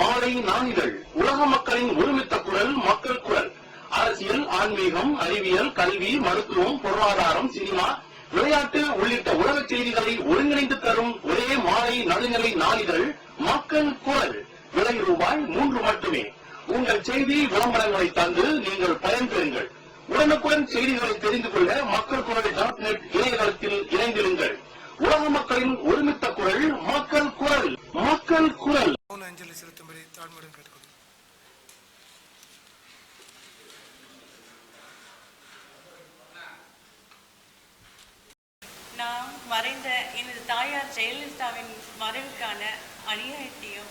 மாலை நாளிதழ். உலக மக்களின் ஒருமித்த குரல் மக்கள் குரல். அரசியல் ஆன்மீகம் அறிவியல் கல்வி மருத்துவம் பொருளாதாரம் சினிமா விளையாட்டு உள்ளிட்ட உலக செய்திகளை ஒருங்கிணைந்து தரும் ஒரே மாலை நடுநிலை நாளிதழ் மக்கள் குரல். விலை ரூபாய் மூன்று மட்டுமே. உங்கள் செய்தி விளம்பரங்களை தந்து நீங்கள் பயன்பெறுங்கள் உடனுக்குடன் செய்திகளை தெரிந்து கொள்ள மக்கள் குரல் டாட் நெட் இணையதளத்தில் இணைந்திருங்கள் உலக மக்களின் ஒருமித்த குரல் மக்கள் குரல். மக்கள் குரல். அஞ்சலி செலுத்தும்படி தாழ்மையுடன் கேட்டுக்கொள்கிறேன் நான் மறைந்த எனது தாயார் ஜெயலலிதாவின் மறைவுக்கான அநியாயத்தையும்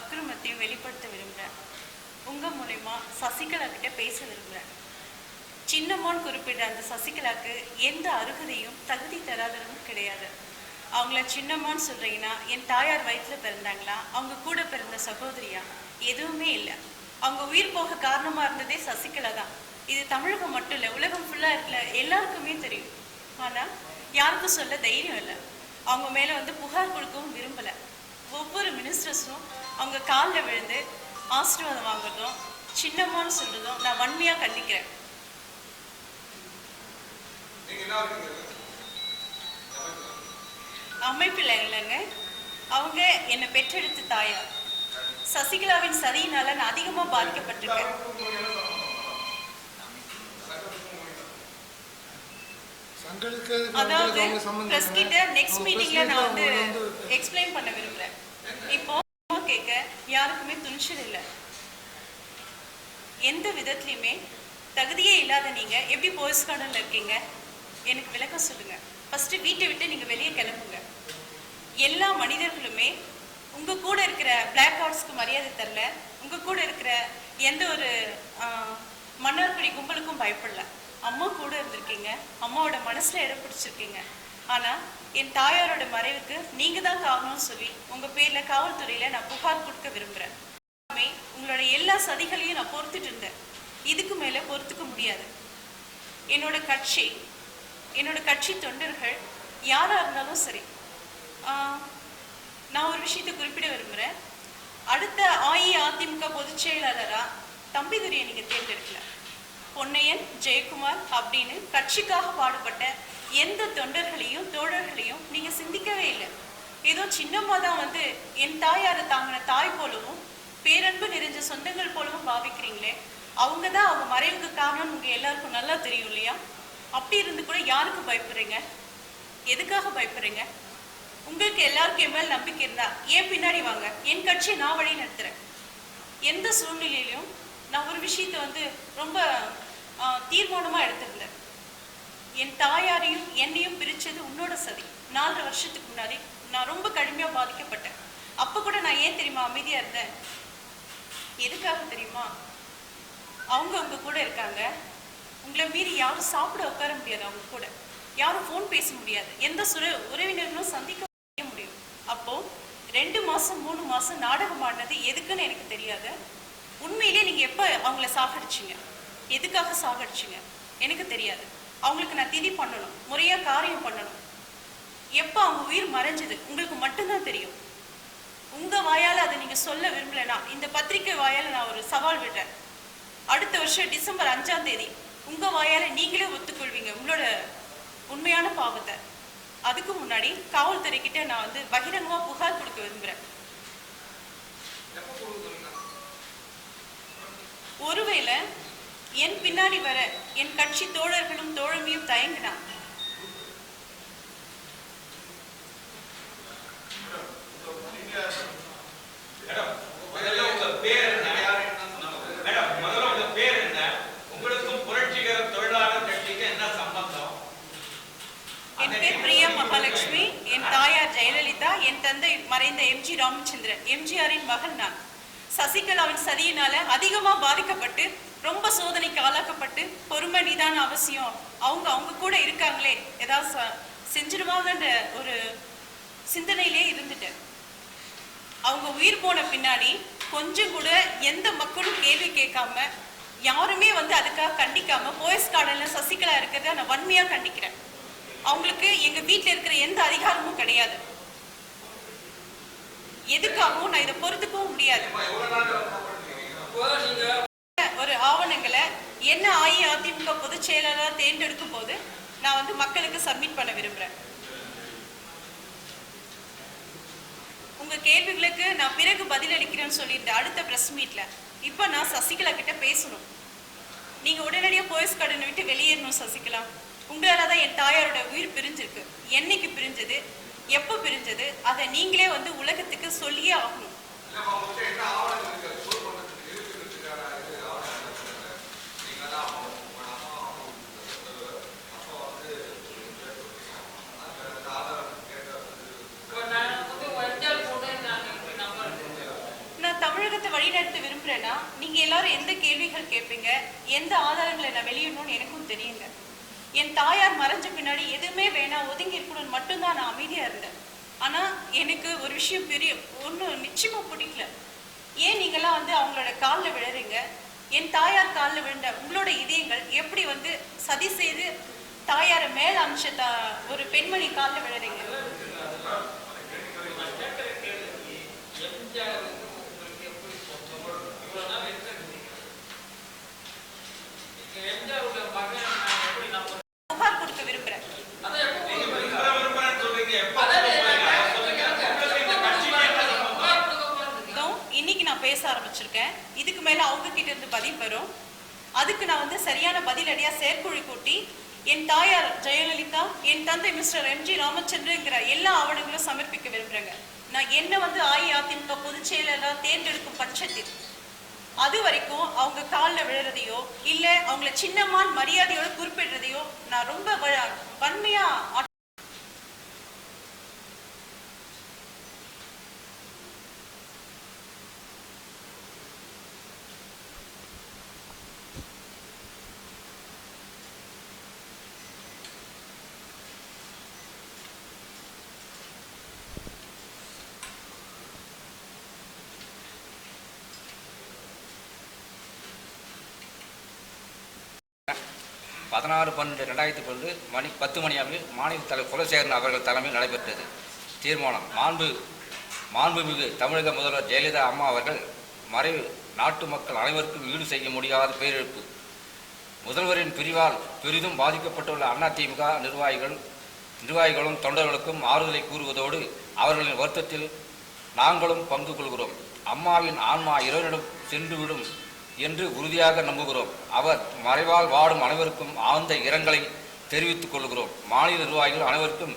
அக்கிரமத்தையும் வெளிப்படுத்த விரும்புகிறேன் உங்கள் மூலயமா சசிகலா கிட்ட பேச விரும்புகிறேன் சின்னம்மான்னு குறிப்பிட்ட அந்த சசிகலாக்கு எந்த அருகதையும் தகுதி தராதரமும் கிடையாது. அவங்கள சின்னம்மான்னு சொல்றீங்கன்னா என் தாயார் வயிற்றில் பிறந்தாங்களா? அவங்க கூட பிறந்த சகோதரியா? எதுவுமே இல்லை. அவங்க உயிர் போக காரணமா இருந்ததே சசிகலா தான். இது தமிழகம் மட்டும் இல்லை உலகம் ஃபுல்லா இருக்கல எல்லாருக்குமே தெரியும். ஆனா யாருக்கும் சொல்ல தைரியம் இல்லை. அவங்க மேல வந்து புகார் கொடுக்கவும் விரும்பல. ஒவ்வொரு மினிஸ்டர்ஸும் அவங்க காலில் விழுந்து ஆசீர்வாதம் வாங்குறதும் சின்னம்மான்னு சொல்றதும் நான் வன்மையா கண்டிக்கிறேன். அமைப்பில் இல்லைங்க. அவங்க என்னை பெற்றெடுத்த தாயார். சசிகலாவின் சதியினால நான் அதிகமா பாதிக்கப்பட்டிருக்கேன். அதாவது பிரஸ். கிட்ட நெக்ஸ்ட் மீட்டிங்ல நான் வந்து எக்ஸ்பிளைன் பண்ண விரும்புறேன். இப்போ கேட்க யாருக்குமே துணிச்சல் இல்லை. எந்த விதத்துலயுமே தகுதியே இல்லாத நீங்க எப்படி போலீஸ் கார்டன்ல இருக்கீங்க? எனக்கு விளக்கம் சொல்லுங்க. ஃபர்ஸ்ட் வீட்டை விட்டு நீங்க வெளியே கிளம்புங்க. எல்லா மனிதர்களுமே உங்க கூட இருக்கிற பிளாக் ஹார்ட்ஸ்க்கு மரியாதை தரல. உங்க கூட இருக்கிற எந்த ஒரு மன்னர்குடி கும்பலுக்கும் பயப்படல. அம்மா கூட இருந்திருக்கீங்க. அம்மாவோட மனசுல இடம் பிடிச்சிருக்கீங்க. ஆனா என் தாயாரோட மறைவுக்கு நீங்க தான் காரணம்னு சொல்லி உங்க பேர்ல காவல்துறையில நான் புகார் கொடுக்க விரும்புறேன். உங்களோட எல்லா சதிகளையும் நான் பொறுத்துட்டு இருந்தேன். இதுக்கு மேல பொறுத்துக்க முடியாது. என்னோட கட்சி என்னோட கட்சி தொண்டர்கள் யாரா இருந்தாலும் சரி நான் ஒரு விஷயத்தை குறிப்பிட விரும்புகிறேன் அடுத்த அஇஅதிமுக பொதுச் செயலாளராக தம்பிதுரையை நீங்கள் தேர்ந்தெடுக்கல. பொன்னையன் ஜெயக்குமார் அப்படின்னு கட்சிக்காக பாடுபட்ட எந்த தொண்டர்களையும் தோழர்களையும் நீங்கள் சிந்திக்கவே இல்லை. ஏதோ சின்னம்மா தான் வந்து என் தாயாரை தாங்கின தாய் போலவும் பேரன்பு நிறைஞ்ச சொந்தங்கள் போலவும் பாவிக்கிறீங்களே. அவங்க தான் அவங்க மறைவுக்கு காரணம் உங்கள் எல்லாருக்கும் நல்லா தெரியும் இல்லையா? அப்படி இருந்து கூட யாருக்கு பயப்படுறீங்க? எதுக்காக பயப்படுறீங்க? உங்களுக்கு எல்லாருக்கும் என் மேல் நம்பிக்கை இருந்தா ஏன் பின்னாடி வாங்க. என் கட்சியை நான் வழி நடத்துறேன். எந்த சூழ்நிலையிலும் நான் ஒரு விஷயத்தை வந்து ரொம்ப தீர்மானமாக தீர்மானமா எடுத்திருந்தேன். என் தாயாரையும் என்னையும் பிரிச்சது உன்னோட சதி. நாலரை வருஷத்துக்கு முன்னாடி நான் ரொம்ப கடுமையா பாதிக்கப்பட்டேன். அப்ப கூட நான் ஏன் தெரியுமா அமைதியா இருந்தேன்? எதுக்காக தெரியுமா? அவங்க அவங்க கூட இருக்காங்க. உங்களை மீறி யாரும் சாப்பிட உட்கார முடியாது அவங்க கூட. யாரும் ஃபோன் பேச முடியாது. எந்த சுர உறவினர்களும் சந்திக்க அப்போது அப்போ ரெண்டு மாசம் மூணு மாசம் நாடகம் ஆடினது எதுக்குன்னு எனக்கு தெரியாது. உண்மையிலேயே நீங்க எப்ப அவங்கள சாகடிச்சீங்க? எதுக்காக சாகடிச்சீங்க? எனக்கு தெரியாது. அவங்களுக்கு நான் திதி பண்ணணும் முறையா காரியம் பண்ணணும். எப்ப அவங்க உயிர் மறைஞ்சது உங்களுக்கு மட்டும்தான் தெரியும். உங்க வாயால அதை நீங்க சொல்ல விரும்பலனா இந்த பத்திரிக்கை வாயால நான் ஒரு சவால் விடுறேன். அடுத்த வருஷம் டிசம்பர் அஞ்சாம் தேதி உங்க வாயால நீங்களே ஒத்துக்கொள்வீங்க உங்களோட உண்மையான பாவத்தை. அதுக்கு முன்னாடி காவல்துறை கிட்ட நான் வந்து பகிரங்கமா புகார் கொடுக்க விரும்புறேன். ஒருவேளை என் பின்னாடி வர என் கட்சி தோழர்களும் தோழமையும் தயங்கினா முதல்ல உங்க பேர் என்ன மேடம் முதல்ல உங்க பேர் என்ன உங்களுக்கும் புரட்சிகர தொழிலாளர் கட்சிக்கு என்ன சம்பந்தம் என் பேர் பிரியா மகாலட்சுமி என் தாயார் ஜெயலலிதா என் தந்தை மறைந்த எம்ஜி ராமச்சந்திரன். எம்ஜிஆரின் மகன் நான். சசிகலாவின் சதியினால அதிகமா பாதிக்கப்பட்டு ரொம்ப சோதனைக்கு ஆளாக்கப்பட்டு பொறுமை நிதான அவசியம். அவங்க அவங்க கூட இருக்காங்களே. ஏதாவது செஞ்சிருவாங்கன்ற ஒரு சிந்தனையிலே இருந்துட்டேன். அவங்க உயிர் போன பின்னாடி கொஞ்சம் கூட எந்த மக்களும் கேள்வி கேட்காம யாருமே வந்து அதுக்காக கண்டிக்காம போயஸ் கார்டன்ல சசிகலா இருக்கிறத நான் வன்மையா கண்டிக்கிறேன். அவங்களுக்கு எங்க வீட்டுல இருக்கிற எந்த அதிகாரமும் கிடையாது. எதுக்காகவும் நான் இதை பொறுத்துக்கவும் முடியாது. ஒரு ஆவணங்களை என்ன அஇஅதிமுக பொதுச் செயலாளராக தேர்ந்தெடுக்கும் போது நான் வந்து மக்களுக்கு சப்மிட் பண்ண விரும்புறேன். உங்க கேள்விகளுக்கு நான் பிறகு பதிலளிக்கிறேன்னு சொல்லியிருந்தேன் அடுத்த பிரஸ் மீட்ல இப்போ நான் சசிகலா கிட்ட பேசணும். நீங்க உடனடியா போயஸ் கார்டன் விட்டு வெளியேறணும் சசிகலா. உங்களால தான் என் தாயாரோட உயிர் பிரிஞ்சிருக்கு. என்னைக்கு பிரிஞ்சது? எப்போ பிரிஞ்சது? அதை நீங்களே வந்து உலகத்துக்கு சொல்லியே ஆகணும். நான் தமிழகத்தை வழிநடத்த விரும்புறேன்னா நீங்க எல்லாரும் எந்த கேள்விகள் கேட்பீங்க எந்த ஆதாரங்களை நான் வெளியிடணும்னு எனக்கும் தெரியுங்க என் தாயார் மறைஞ்ச பின்னாடி எதுவுமே வேணாம் ஒதுங்கி இருக்கணும்னு மட்டும்தான் நான் அமைதியாக இருந்தேன். ஆனால் எனக்கு ஒரு விஷயம் பெரிய ஒன்றும் நிச்சயமாக பிடிக்கல. ஏன் நீங்களாம் வந்து அவங்களோட காலில் விழுறீங்க? என் தாயார் காலில் விழுந்த உங்களோட இதயங்கள் எப்படி வந்து சதி செய்து தாயாரை மேல அமிச்ச ஒரு பெண்மணி காலில் விழுறீங்க புகார் கொடுக்க விரும்புறேன் விரும்புற விரும்புறேன்னு சொல்றீங்க எப்ப சொல்லுங்க உங்களுக்கு இந்த கட்சி இதோ இன்னைக்கு நான் பேச ஆரம்பிச்சிருக்கேன் இதுக்கு மேல அவங்க கிட்ட இருந்து பதில் வரும். அதுக்கு நான் வந்து சரியான பதிலடியா செயற்குழு கூட்டி என் தாயார் ஜெயலலிதா என் தந்தை மிஸ்டர் எம்ஜி ராமச்சந்திரங்கிற எல்லா ஆவணங்களும் சமர்ப்பிக்க விரும்புறேங்க. நான் என்ன வந்து அஇஅதிமுக பொதுச் செயலாளர் தேர்ந்தெடுக்கும் பட்சத்தில் அது வரைக்கும் அவங்க காலில் விழுறதையோ இல்லை அவங்கள சின்னம்மான் மரியாதையோடு குறிப்பிடுறதையோ நான் ரொம்ப வன்மையாக பதினாறு பன்னெண்டு ரெண்டாயிரத்தி பன்னெண்டு மணி பத்து மணி அளவில் மாநில தலைவர் குலசேகரன் அவர்கள் தலைமையில் நடைபெற்றது. தீர்மானம் மாண்பு மாண்புமிகு தமிழக முதல்வர் ஜெயலலிதா அம்மா அவர்கள் மறைவு நாட்டு மக்கள் அனைவருக்கும் ஈடு செய்ய முடியாத பேரிழப்பு. முதல்வரின் பிரிவால் பெரிதும் பாதிக்கப்பட்டுள்ள அதிமுக நிர்வாகிகள் நிர்வாகிகளும் தொண்டர்களுக்கும் ஆறுதலை கூறுவதோடு அவர்களின் வருத்தத்தில் நாங்களும் பங்கு கொள்கிறோம். அம்மாவின் ஆன்மா இறைவனிடம் சென்றுவிடும் என்று உறுதியாக நம்புகிறோம். அவர் மறைவால் வாடும் அனைவருக்கும் ஆழ்ந்த இரங்கலை தெரிவித்துக் கொள்கிறோம். மாநில நிர்வாகிகள் அனைவருக்கும்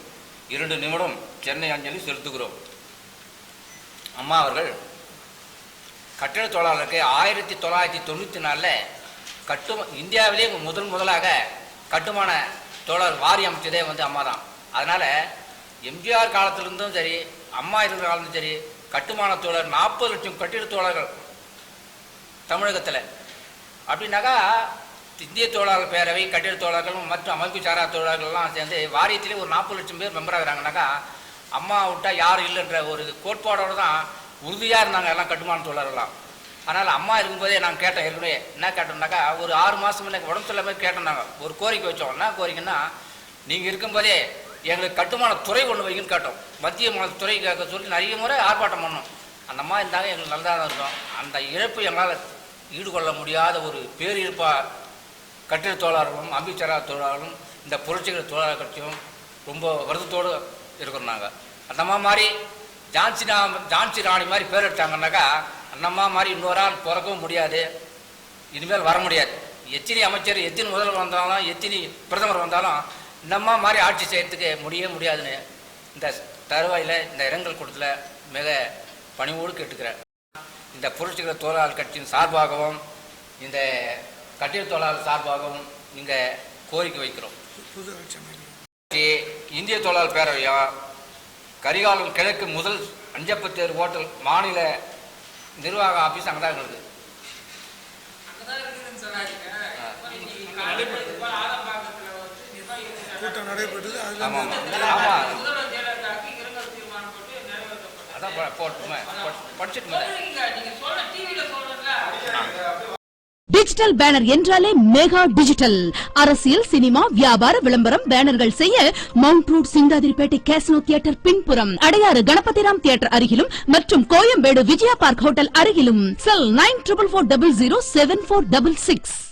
இரண்டு நிமிடம் சென்னை அஞ்சலி செலுத்துகிறோம். அம்மா அவர்கள் கட்டிட தொழிலாளருக்கு ஆயிரத்தி தொள்ளாயிரத்தி தொண்ணூற்றி நாலில் கட்டு இந்தியாவிலே முதன் முதலாக கட்டுமான தொழிலாளர் வாரி அமைச்சதே வந்து அம்மா தான். அதனால் எம்ஜிஆர் காலத்திலிருந்தும் சரி அம்மா இருக்கிற காலத்தும் சரி கட்டுமான தொழிலாளர் நாற்பது லட்சம் கட்டிட தொழிலாளர்கள் தமிழகத்தில். அப்படின்னாக்கா இந்திய தொழிலாளர் பேரவை கட்டிட தொழிலாளர்கள் மற்றும் அமைப்பு சாரா தொழிலாளர்கள்லாம் சேர்ந்து வாரியத்திலே ஒரு நாற்பது லட்சம் பேர் மெம்பராக ஆகுறாங்கனாக்கா அம்மா விட்டால் யாரும் இல்லைன்ற ஒரு கோட்பாடோடு தான் உறுதியாக இருந்தாங்க எல்லாம் கட்டுமான தொழிலாளர்களாம் அதனால் அம்மா இருக்கும்போதே நாங்கள் கேட்டோம் ஏற்கனவே. என்ன கேட்டோம்னாக்கா ஒரு ஆறு மாதம் எனக்கு உடம்பு சொல்லாமல் கேட்டோம் நாங்கள் ஒரு கோரிக்கை வச்சோம். என்ன கோரிக்கைன்னா நீங்கள் இருக்கும்போதே எங்களுக்கு கட்டுமான துறை ஒன்று வைங்கன்னு கேட்டோம். மத்திய மாநில துறை கேட்க சொல்லி நிறைய முறை ஆர்ப்பாட்டம் பண்ணோம். அந்த மாதிரி இருந்தாங்க எங்களுக்கு நல்லா தான் இருக்கும் அந்த இழப்பு எங்களால் ஈடுகொள்ள முடியாத ஒரு பேரிழப்பா கட்டிட தொழிலாளர்களும் அமைச்சரா தொழிலாளர்களும் இந்த புரட்சிகர தொழிலாளர் கட்சியும் ரொம்ப வருத்தத்தோடு இருக்கிறோம் நாங்கள் அந்தம்மா மாதிரி ஜான்சி நா ஜான்சி ராணி மாதிரி பேர் எடுத்தாங்கன்னாக்கா அண்ணம்மா மாதிரி இன்னொரு ஆள் பிறக்கவும் முடியாது. இனிமேல் வர முடியாது. எத்தனை அமைச்சர் எத்தனை முதல்வர் வந்தாலும் எத்தனை பிரதமர் வந்தாலும் இன்னம்மா மாதிரி ஆட்சி செய்யறதுக்கு முடியவே முடியாதுன்னு இந்த தருவாயில் இந்த இரங்கல் கூட்டத்தில் மிக பணிவோடு கேட்டுக்கிறேன். இந்த புரட்சிகர தொழிலாளர் கட்சியின் சார்பாகவும் இந்த கட்டிட தொழிலாளர் சார்பாகவும் இங்கே கோரிக்கை வைக்கிறோம். இந்திய தொழிலாளர் பேரவையும் கரிகாலன் கிழக்கு முதல் அஞ்சப்பத்தேர் ஹோட்டல் மாநில நிர்வாக ஆஃபீஸ் அங்கே தான் இருக்குது ஆமாம் ஆமாம் அதான் போட்டுமே படிச்சுட்டு டிஜிட்டல் பேனர் என்றாலே மெகா டிஜிட்டல். அரசியல் சினிமா வியாபார விளம்பரம் பேனர்கள் செய்ய Mount Road Chintadripet casino theatre பின்புறம். அடையாறு கணபதிராம் தியேட்டர் அருகிலும் மற்றும் கோயம்பேடு விஜயா பார்க் ஹோட்டல் அருகிலும். Cell nine triple four double zero seven four double six.